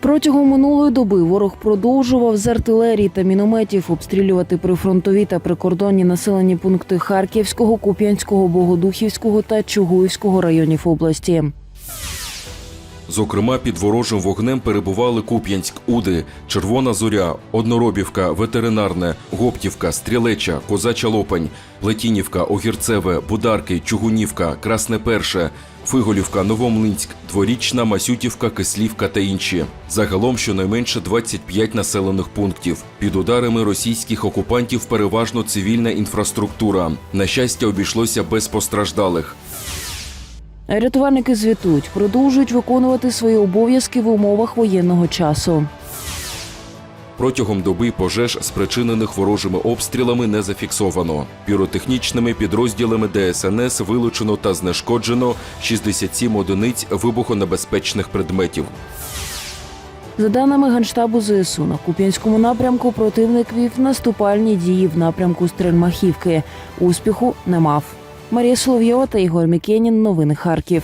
Протягом минулої доби ворог продовжував з артилерії та мінометів обстрілювати прифронтові та прикордонні населені пункти Харківського, Куп'янського, Богодухівського та Чугуївського районів області. Зокрема, під ворожим вогнем перебували Куп'янськ, Уди, Червона Зоря, Одноробівка, Ветеринарне, Гоптівка, Стрілеча, Козача Лопань, Плетінівка, Огірцеве, Бударки, Чугунівка, Красне Перше, Фиголівка, Новомлинськ, Дворічна, Масютівка, Кислівка та інші. Загалом щонайменше 25 населених пунктів. Під ударами російських окупантів переважно цивільна інфраструктура. На щастя, обійшлося без постраждалих. Рятувальники звітують, продовжують виконувати свої обов'язки в умовах воєнного часу. Протягом доби пожеж, спричинених ворожими обстрілами, не зафіксовано. Піротехнічними підрозділами ДСНС вилучено та знешкоджено 67 одиниць вибухонебезпечних предметів. За даними Генштабу ЗСУ, на Куп'янському напрямку противник вів наступальні дії в напрямку Стрельмахівки. Успіху не мав. Марія Соловйова та Ігор Мікенін. Новини Харків.